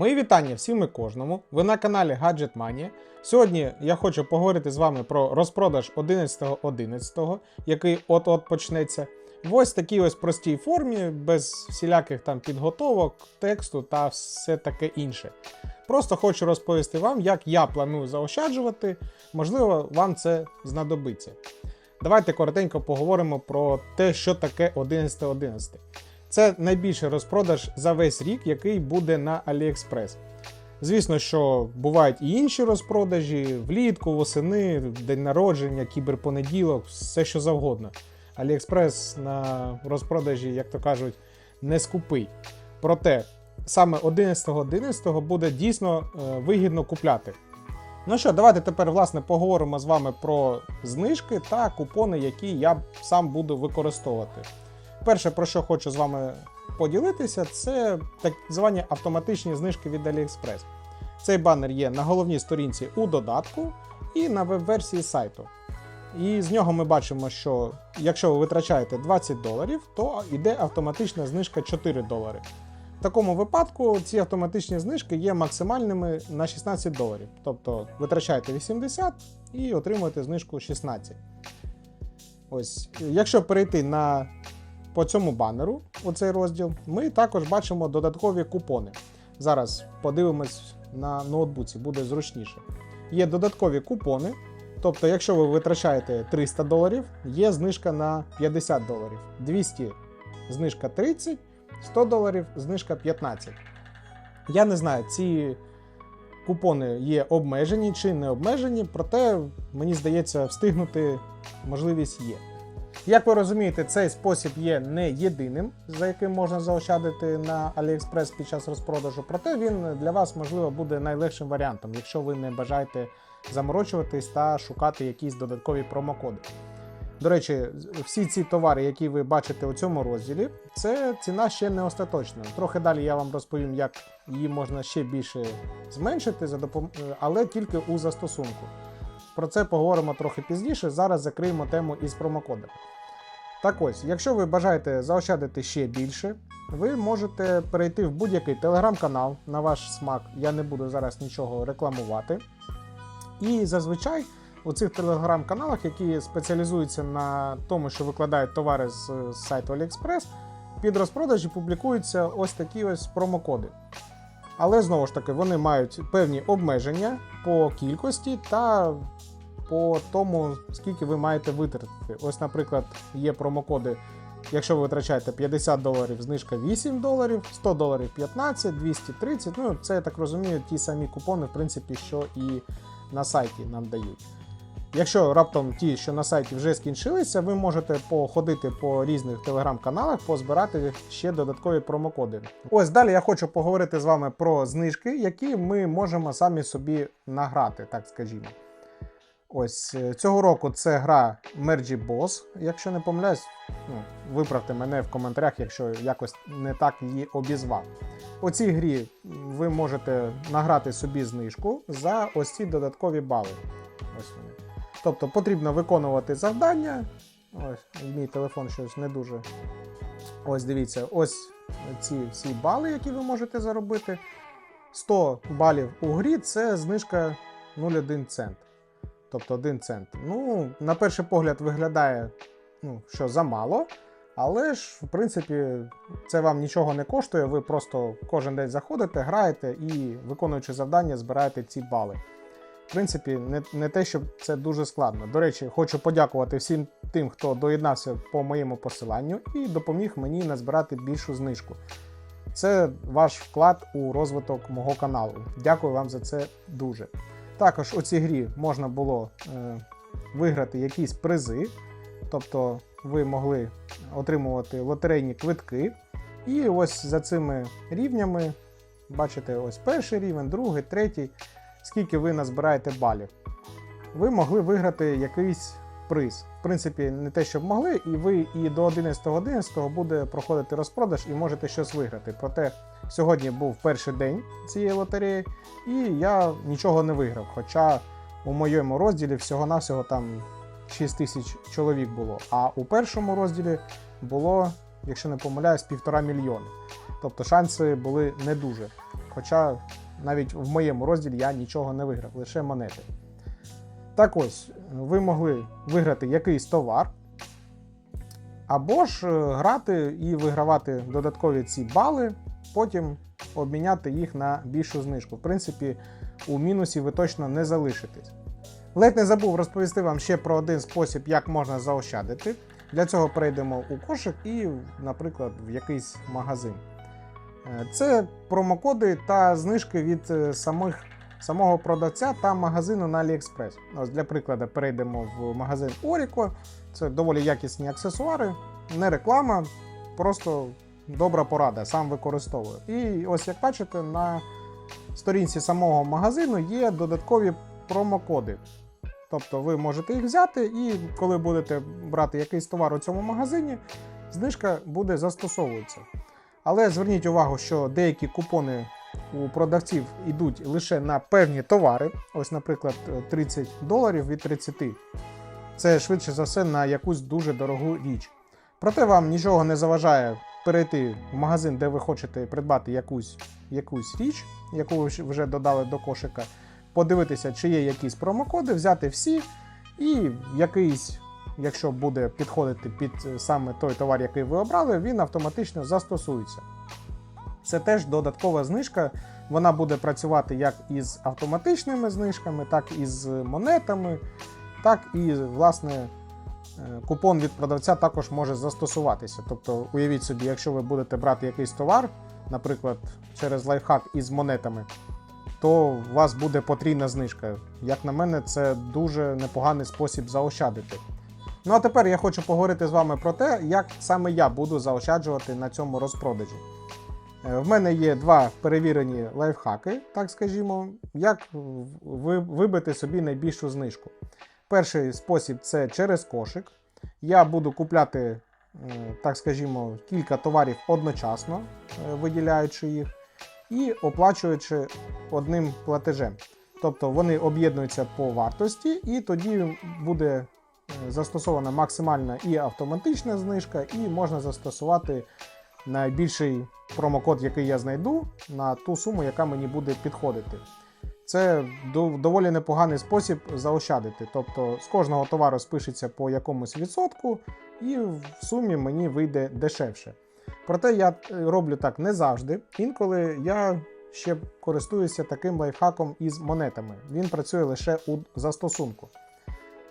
Мої вітання всім і кожному. Ви на каналі Gadget Mania. Сьогодні я хочу поговорити з вами про розпродаж 11.11, який от-от почнеться. В ось такій ось простій формі, без всіляких там підготовок, тексту та все таке інше. Просто хочу розповісти вам, як я планую заощаджувати. Можливо, вам це знадобиться. Давайте коротенько поговоримо про те, що таке 11.11. Це найбільший розпродаж за весь рік, який буде на AliExpress. Звісно, що бувають і інші розпродажі влітку, восени, день народження, кіберпонеділок, все що завгодно. AliExpress на розпродажі, як то кажуть, не скупий. Проте саме 11.11 буде дійсно е, вигідно купляти. Ну що, давайте тепер власне поговоримо з вами про знижки та купони, які я сам буду використовувати. Перше, про що хочу з вами поділитися, це так звані автоматичні знижки від AliExpress. Цей банер є на головній сторінці у додатку і на веб-версії сайту. І з нього ми бачимо, що якщо ви витрачаєте 20 доларів, то йде автоматична знижка 4 долари. В такому випадку ці автоматичні знижки є максимальними на 16 доларів. Тобто витрачаєте 80 і отримуєте знижку 16. Ось, якщо перейти на по цьому банеру, у цей розділ, ми також бачимо додаткові купони. Зараз подивимось на ноутбуці, буде зручніше. Є додаткові купони. Тобто, якщо ви витрачаєте 300 доларів, є знижка на 50 доларів, 200 знижка 30, 100 доларів знижка 15. Я не знаю, ці купони є обмежені чи не обмежені, проте мені здається, встигнути можливість є. Як ви розумієте, цей спосіб є не єдиним, за яким можна заощадити на AliExpress під час розпродажу, проте він для вас, можливо, буде найлегшим варіантом, якщо ви не бажаєте заморочуватись та шукати якісь додаткові промокоди. До речі, всі ці товари, які ви бачите у цьому розділі, це ціна ще не остаточна. Трохи далі я вам розповім, як її можна ще більше зменшити, але тільки у застосунку. Про це поговоримо трохи пізніше. Зараз закриємо тему із промокодами. Так ось, якщо ви бажаєте заощадити ще більше, ви можете перейти в будь-який телеграм-канал на ваш смак. Я не буду зараз нічого рекламувати. І зазвичай у цих телеграм-каналах, які спеціалізуються на тому, що викладають товари з сайту AliExpress, під розпродажі публікуються ось такі ось промокоди. Але знову ж таки, вони мають певні обмеження по кількості та по тому, скільки ви маєте витратити. Ось, наприклад, є промокоди. Якщо ви витрачаєте 50 доларів, знижка 8 доларів, 100 доларів 15, 230. Ну, це я так розумію, ті самі купони, в принципі, що і на сайті нам дають. Якщо раптом ті, що на сайті вже скінчилися, ви можете походити по різних телеграм-каналах, позбирати ще додаткові промокоди. Ось далі я хочу поговорити з вами про знижки, які ми можемо самі собі награти, так скажімо. Ось е, цього року це гра Mergy Boss, якщо не помиляюсь, ну, виправте мене в коментарях, якщо якось не так її обізвав. У цій грі ви можете награти собі знижку за ось ці додаткові бали. Ось вони. Тобто потрібно виконувати завдання. Ось, мій телефон щось не дуже. Ось дивіться, ось ці всі бали, які ви можете заробити. 100 балів у грі це знижка 0,1 цент. Тобто 1 цент. Ну, на перший погляд, виглядає, ну, що замало. Але ж, в принципі, це вам нічого не коштує. Ви просто кожен день заходите, граєте і, виконуючи завдання, збираєте ці бали. В принципі, не, не те, щоб це дуже складно. До речі, хочу подякувати всім тим, хто доєднався по моєму посиланню і допоміг мені назбирати більшу знижку. Це ваш вклад у розвиток мого каналу. Дякую вам за це дуже. Також у цій грі можна було е, виграти якісь призи, тобто ви могли отримувати лотерейні квитки. І ось за цими рівнями, бачите, ось перший рівень, другий, третій, скільки ви назбираєте балів. Ви могли виграти якийсь приз. В принципі, не те, щоб могли, і ви і до 11.11 буде проходити розпродаж і можете щось виграти. Проте сьогодні був перший день цієї лотереї, і я нічого не виграв. Хоча у моєму розділі всього-навсього там 6 тисяч чоловік було. А у першому розділі було, якщо не помиляюсь, півтора мільйони. Тобто шанси були не дуже. Хоча навіть в моєму розділі я нічого не виграв, лише монети. Так ось, ви могли виграти якийсь товар, або ж е, грати і вигравати додаткові ці бали, потім обміняти їх на більшу знижку. В принципі, у мінусі ви точно не залишитесь. Ледь не забув розповісти вам ще про один спосіб, як можна заощадити. Для цього перейдемо у кошик і, наприклад, в якийсь магазин. Е, Це промокоди та знижки від е, самих, самого продавця та магазину на AliExpress. Ось Для прикладу, перейдемо в магазин Orico. Це доволі якісні аксесуари, не реклама, просто добра порада, сам використовую. І ось як бачите, на сторінці самого магазину є додаткові промокоди. Тобто ви можете їх взяти, і коли будете брати якийсь товар у цьому магазині, знижка буде застосовуватися. Але зверніть увагу, що деякі купони у продавців йдуть лише на певні товари. Ось, наприклад, 30 доларів від 30. Це швидше за все на якусь дуже дорогу річ. Проте вам нічого не заважає перейти в магазин, де ви хочете придбати якусь, якусь річ, яку ви вже додали до кошика, подивитися, чи є якісь промокоди, взяти всі, і якийсь, якщо буде підходити під е, саме той товар, який ви обрали, він автоматично застосується. Це теж додаткова знижка. Вона буде працювати як із автоматичними знижками, так і з монетами, так і, власне, е, купон від продавця також може застосуватися. Тобто, уявіть собі, якщо ви будете брати якийсь товар, наприклад, через лайфхак із монетами, то у вас буде потрійна знижка. Як на мене, це дуже непоганий спосіб заощадити. Ну а тепер я хочу поговорити з вами про те, як саме я буду заощаджувати на цьому розпродажі. Е, В мене є два перевірені лайфхаки, так скажімо, як вибити собі найбільшу знижку. Перший спосіб це через кошик. Я буду купляти, так скажімо, кілька товарів одночасно, е, виділяючи їх, і оплачуючи одним платежем. Тобто вони об'єднуються по вартості, і тоді буде е, застосована максимальна і автоматична знижка, і можна застосувати найбільший промокод, який я знайду, на ту суму, яка мені буде підходити. Це доволі непоганий спосіб заощадити. Тобто з кожного товару спишеться по якомусь відсотку, і в сумі мені вийде дешевше. Проте я е, роблю так не завжди. Інколи я ще користуюся таким лайфхаком із монетами. Він працює лише у застосунку.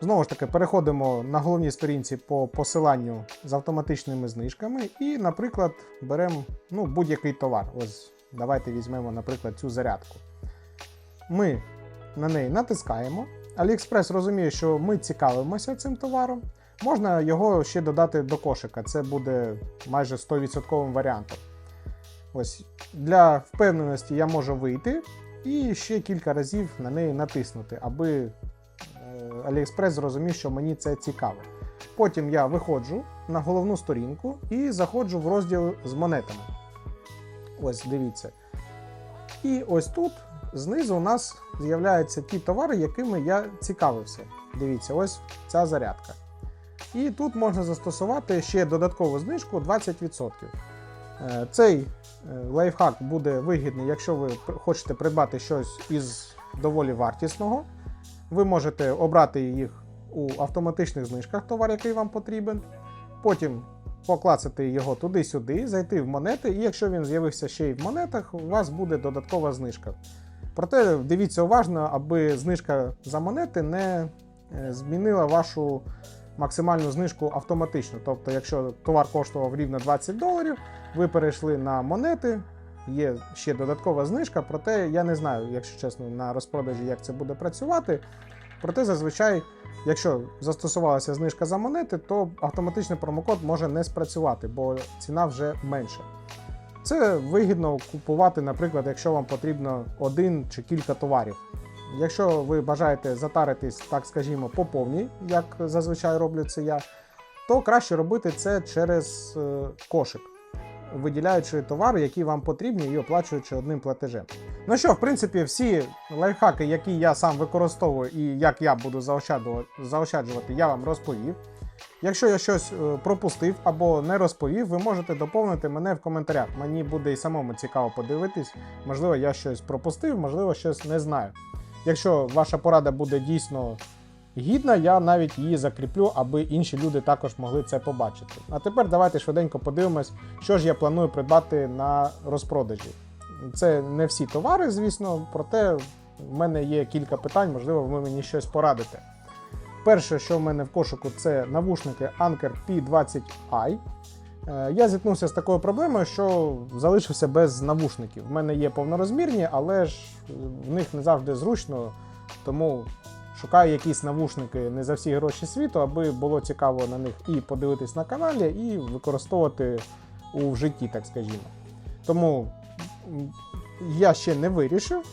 Знову ж таки, переходимо на головній сторінці по посиланню з автоматичними знижками, і, наприклад, беремо ну, будь-який товар. Ось давайте візьмемо, наприклад, цю зарядку. Ми на неї натискаємо. AliExpress розуміє, що ми цікавимося цим товаром. Можна його ще додати до кошика. Це буде майже 100% варіантом. Ось для впевненості я можу вийти і ще кілька разів на неї натиснути, аби AliExpress зрозумів, що мені це цікаво. Потім я виходжу на головну сторінку і заходжу в розділ з монетами. Ось дивіться. І ось тут знизу у нас з'являються ті товари, якими я цікавився. Дивіться, ось ця зарядка. І тут можна застосувати ще додаткову знижку 20%. Е, Цей е, лайфхак буде вигідний, якщо ви хочете придбати щось із доволі вартісного. Ви можете обрати їх у автоматичних знижках товар, який вам потрібен. Потім поклацати його туди-сюди, зайти в монети, і якщо він з'явився ще й в монетах, у вас буде додаткова знижка. Проте дивіться уважно, аби знижка за монети не е, змінила вашу максимальну знижку автоматично. Тобто, якщо товар коштував рівно 20 доларів, ви перейшли на монети, є ще додаткова знижка, проте я не знаю, якщо чесно, на розпродажі, як це буде працювати. Проте зазвичай, якщо застосувалася знижка за монети, то автоматичний промокод може не спрацювати, бо ціна вже менша. Це вигідно купувати, наприклад, якщо вам потрібно один чи кілька товарів. Якщо ви бажаєте затаритись, так скажімо, по повній, як зазвичай роблю це я, то краще робити це через е, кошик, виділяючи товари, які вам потрібні, і оплачуючи одним платежем. Ну що, в принципі, всі лайфхаки, які я сам використовую і як я буду заощаджувати, я вам розповів. Якщо я щось е, пропустив або не розповів, ви можете доповнити мене в коментарях. Мені буде і самому цікаво подивитись. Можливо, я щось пропустив, можливо, щось не знаю. Якщо ваша порада буде дійсно гідна, я навіть її закріплю, аби інші люди також могли це побачити. А тепер давайте швиденько подивимось, що ж я планую придбати на розпродажі. Це не всі товари, звісно, проте в мене є кілька питань, можливо, ви мені щось порадите. Перше, що в мене в кошику, це навушники Anker P20i. Е, Я зіткнувся з такою проблемою, що залишився без навушників. В мене є повнорозмірні, але ж е, в них не завжди зручно, тому шукаю якісь навушники не за всі гроші світу, аби було цікаво на них і подивитись на каналі, і використовувати у житті, так скажімо. Тому я ще не вирішив,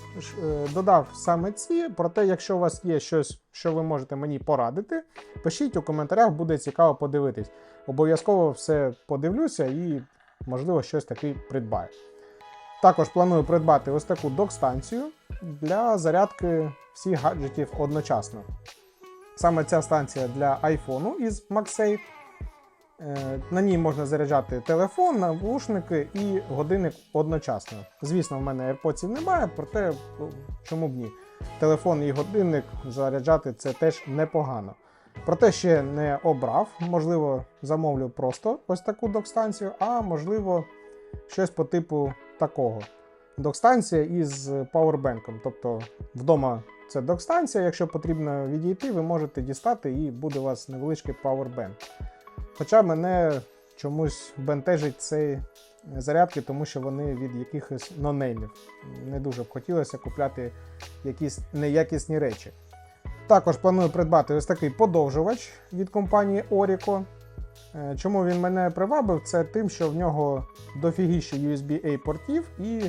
е, додав саме ці. Проте, якщо у вас є щось, що ви можете мені порадити, пишіть у коментарях, буде цікаво подивитись. Обов'язково все подивлюся і, можливо, щось таки придбаю. Також планую придбати ось таку док-станцію для зарядки всіх гаджетів одночасно. Саме ця станція для iPhone із MagSafe. Е, На ній можна заряджати телефон, навушники і годинник одночасно. Звісно, в мене AirPods немає, проте ну, чому б ні? Телефон і годинник заряджати це теж непогано. Проте ще не обрав, можливо, замовлю просто ось таку док-станцію, а можливо, щось по типу такого. Док-станція із пауербенком. Тобто вдома це док-станція, якщо потрібно відійти, ви можете дістати і буде у вас невеличкий пауербенк. Хоча мене чомусь бентежить цей зарядки, тому що вони від якихось нонеймів. Не дуже б хотілося купляти якісь неякісні речі. Також планую придбати ось такий подовжувач від компанії Orico. Е, Чому він мене привабив? Це тим, що в нього дофігіще USB-A портів і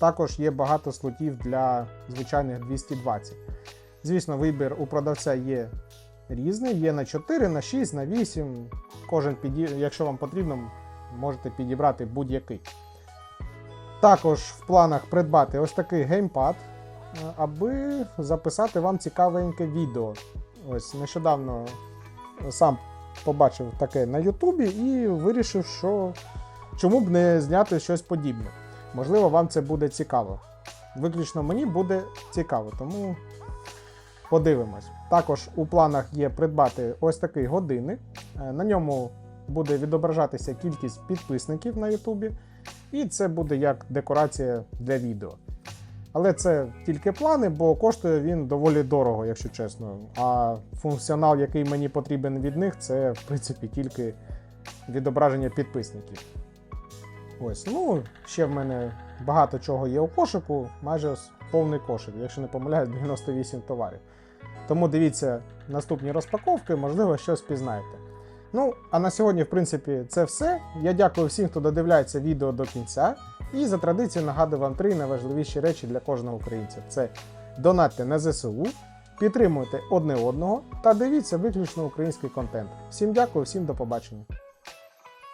також є багато слотів для звичайних 220. Звісно, вибір у продавця є різний, є на 4, на 6, на 8. Кожен піді... якщо вам потрібно, можете підібрати будь-який. Також в планах придбати ось такий геймпад, е, аби записати вам цікавеньке відео. Ось нещодавно сам побачив таке на Ютубі і вирішив, що чому б не зняти щось подібне. Можливо, вам це буде цікаво. Виключно мені буде цікаво, тому подивимось. Також у планах є придбати ось такий годинник. Е, На ньому буде відображатися кількість підписників на Ютубі, і це буде як декорація для відео. Але це тільки плани, бо коштує він доволі дорого, якщо чесно. А функціонал, який мені потрібен від них, це в принципі тільки відображення підписників. Ось, ну, ще в мене багато чого є у кошику, майже повний кошик, якщо не помиляюсь, 98 товарів. Тому дивіться наступні розпаковки, можливо, щось пізнаєте. Ну, а на сьогодні, в принципі, це все. Я дякую всім, хто додивляється відео до кінця. І за традицією нагадую вам три найважливіші речі для кожного українця: це донатьте на ЗСУ, підтримуйте одне одного та дивіться виключно український контент. Всім дякую, всім до побачення.